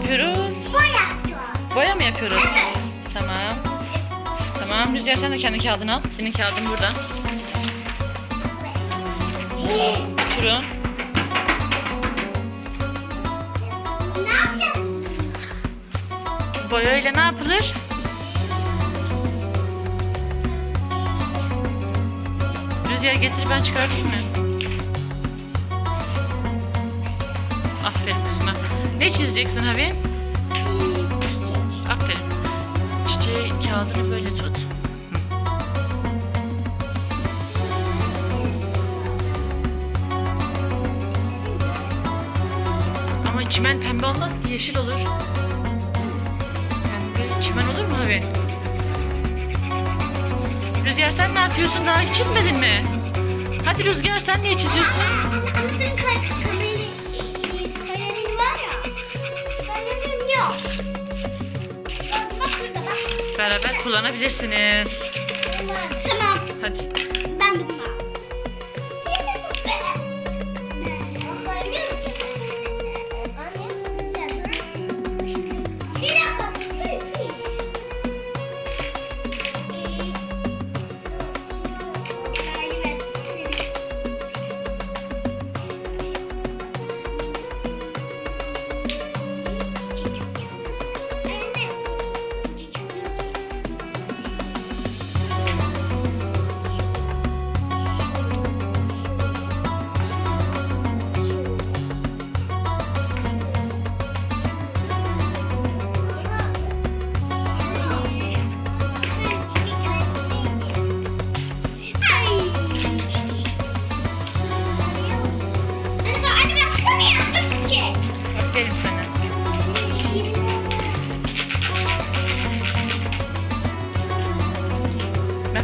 yapıyoruz? Boya yapacağız. Boya mı yapıyoruz? Evet. Tamam. Tamam Rüzgar sen de kendi kağıdını al. Senin kağıdın burada. Oturun. Ne yapacağız? Boya ile ne yapılır? Rüzgar getir ben çıkartayım mı? Aferin kızıma. Ne çizeceksin Havi? Aferin. Çiçeği kağıdını böyle tut. Ama çimen pembe olmaz ki yeşil olur. Pembe çimen olur mu Havi? Rüzgar sen ne yapıyorsun daha hiç çizmedin mi? Hadi Rüzgar sen niye çiziyorsun? Anamızın Beraber kullanabilirsiniz. Tamam. Hadi. Ben de bunu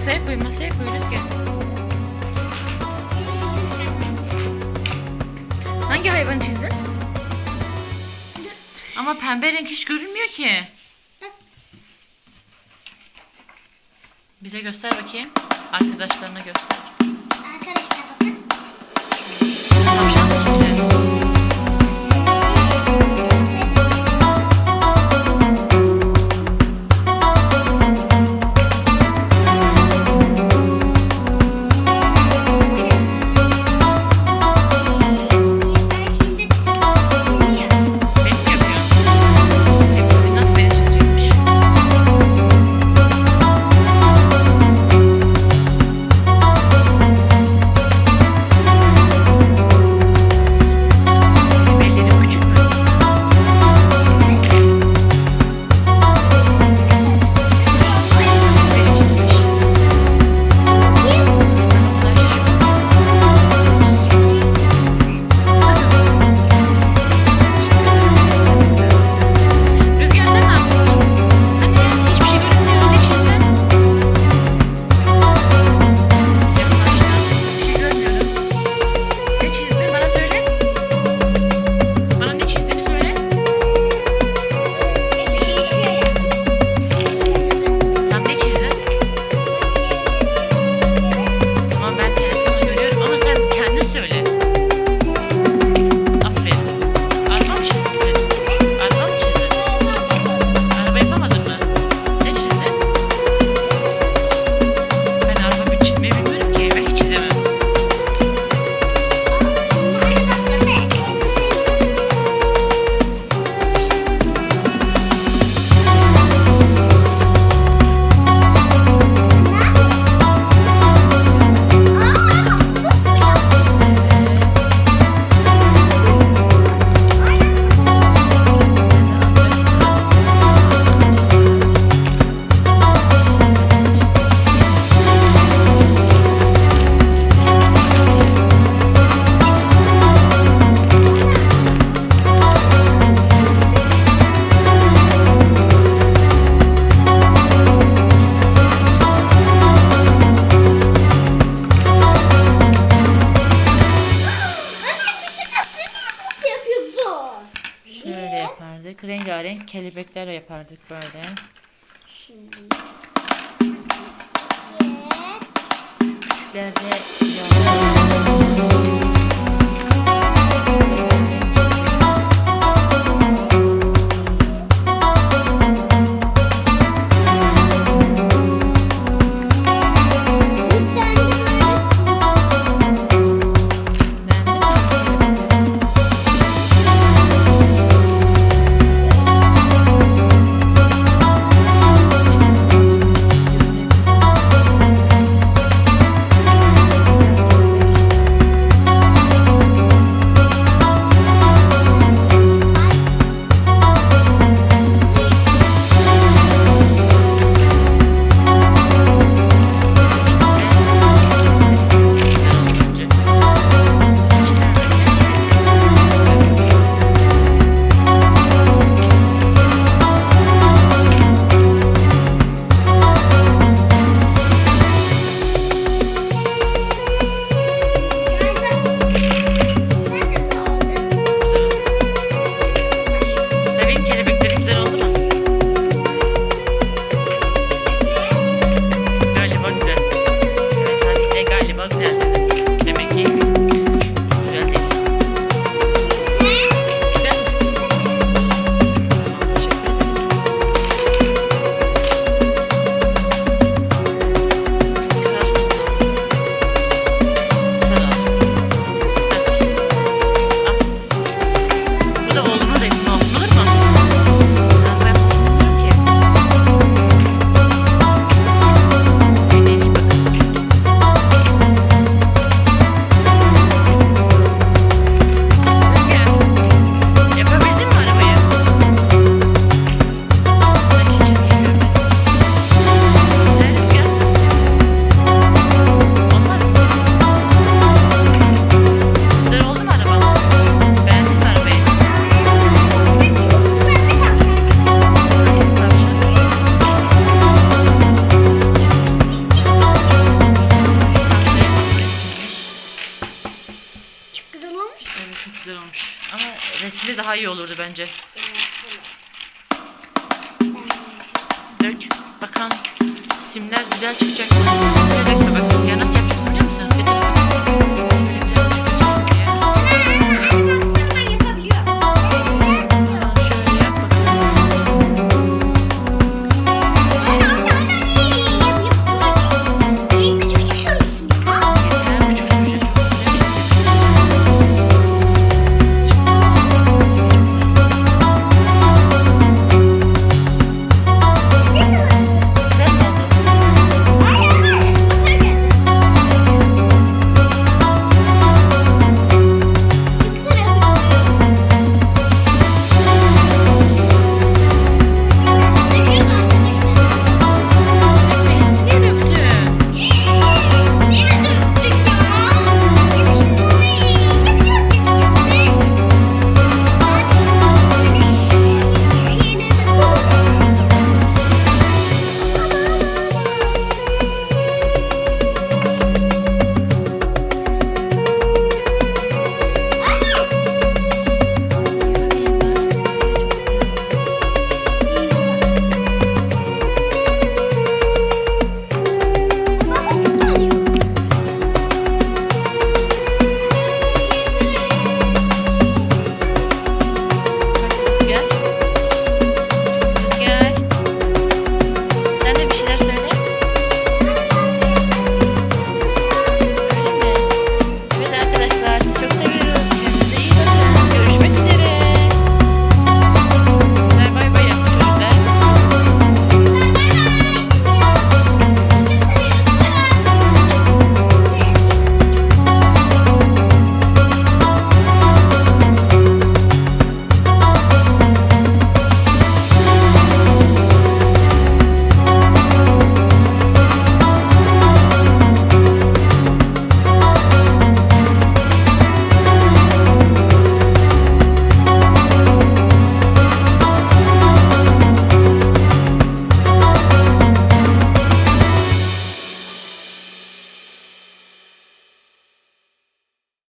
Masaya koy, masaya koy Rüzgar. Hangi hayvanı çizdin? Ama pembe renk hiç görünmüyor ki. Bize göster bakayım. Arkadaşlarına göster. Kelebeklerle yapardık böyle. Şimdi. Küçüklerde bence. Dök. Bakalım simler güzel çıkacak.